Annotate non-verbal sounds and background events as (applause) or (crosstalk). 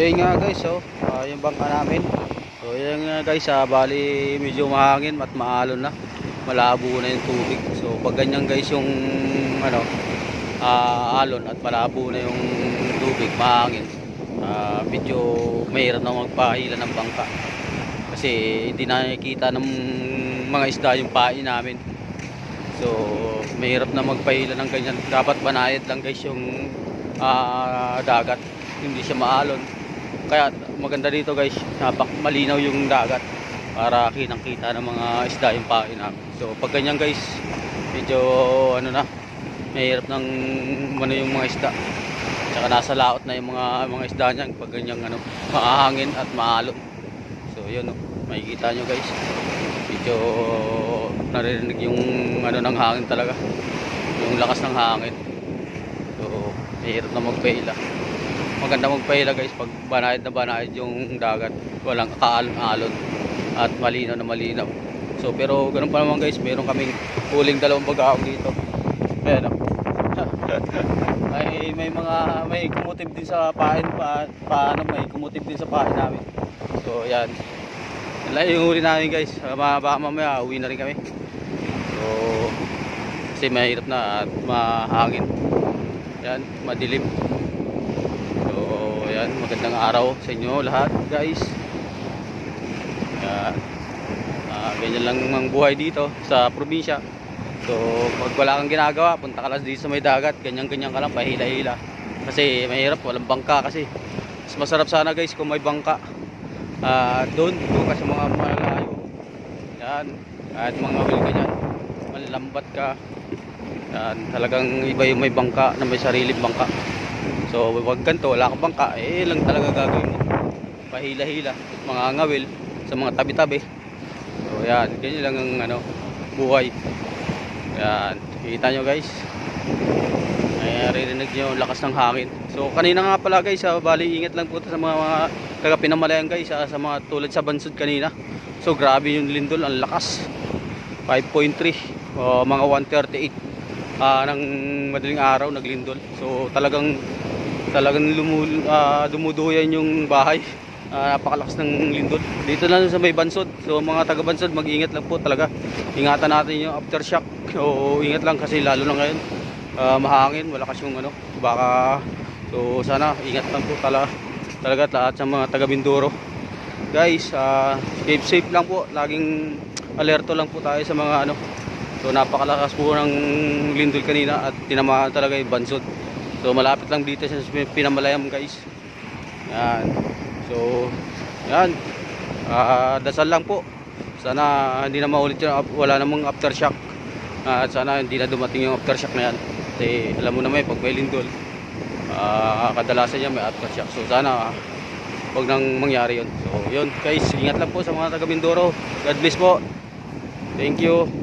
yun nga guys, oh, ah, yung bangka namin. So yun nga guys, ah, bali medyo mahangin at maalon na. Malabo na yung tubig. So pag ganyan guys yung ano, ah, alon at malabo na yung tubig, mahangin. Ah, medyo mahirap na magpahila ng bangka. Kasi hindi na nakikita ng mga isda yung pain namin. So, mahirap na magpahila ng ganyan. Dapat banayad lang guys yung ah, dagat. Hindi siya maalon. Kaya maganda dito guys, napak malinaw yung dagat para kitang kita ng mga isda yung pain namin. So, pag ganyan guys, medyo ano na, mahirap ng ano yung mga isda. Tsaka nasa laot na yung mga mga isda niyan pag ganyang ano, maahangin at maalon. So, yun oh, makikita nyo guys. Medyo naririnig yung ano ng hangin talaga. Yung lakas ng hangin. So, mahirap na magpaila. Maganda magpaila guys pag banayad na banayad yung dagat. Walang kaalon-alon at malinaw na malinaw. So, pero ganun pa naman guys, meron kaming huling dalawang bagaong dito. Ayan oh. (laughs) may may mga may kumutif din sa pain pa paano may kumutif din sa pain namin. So, yan. Yan lang yung huli namin guys. Uh, baka mamaya uwi na rin kami. So, kasi mahirap na at mahangin. Yan, madilim. So, yan, magandang araw sa inyo lahat guys. Yan. Ah, ganyan lang ang buhay dito sa probinsya. So, pag wala kang ginagawa, punta ka lang dito sa may dagat, ganyan-ganyan ka lang, pahila-hila. Kasi mahirap, walang bangka kasi. Mas masarap sana guys kung may bangka. Ah, doon, doon ka sa mga malayo. Yan, kahit mga will ka dyan, malalambat ka. Yan, talagang iba yung may bangka na may sariling bangka. So, wag ganito, wala kang bangka, eh lang talaga gagawin mo. Pahila-hila, mga ngawil sa mga tabi-tabi. So, yan, ganyan lang ang ano, buhay. Yan, kita nyo guys. Naririnig nyo lakas ng hangin. So, kanina nga pala guys, ah, bali ingat lang po sa mga, mga taga Pinamalayan guys, ah, sa mga tulad sa Bansod kanina. So, grabe yung lindol, ang lakas. 5.3, o mga 138 ah, ng madaling araw naglindol. So, talagang talagang lumu, ah, dumuduyan yung bahay. Ah, napakalakas ng lindol. Dito lang sa may Bansod. So, mga taga Bansod, mag-ingat lang po talaga. Ingatan natin yung aftershock. O, ingat lang kasi lalo na ngayon ah, mahangin, malakas yung ano, baka so sana ingat lang po talaga talaga at lahat sa mga taga Mindoro. Guys, ah, keep safe lang po. Laging alerto lang po tayo sa mga ano. So napakalakas po ng lindol kanina at tinamaan talaga yung bansod. So malapit lang dito sa Pinamalayam guys. Yan. So yan. Ah, dasal lang po. Sana hindi na maulit yung wala namang aftershock. Ah, at sana hindi na dumating yung aftershock na yan. Kasi alam mo naman pag may lindol, ah, kadalasan niya may aftershock. So sana wag nang mangyari yun. So yun guys, ingat lang po sa mga taga Mindoro. God bless po. Thank you.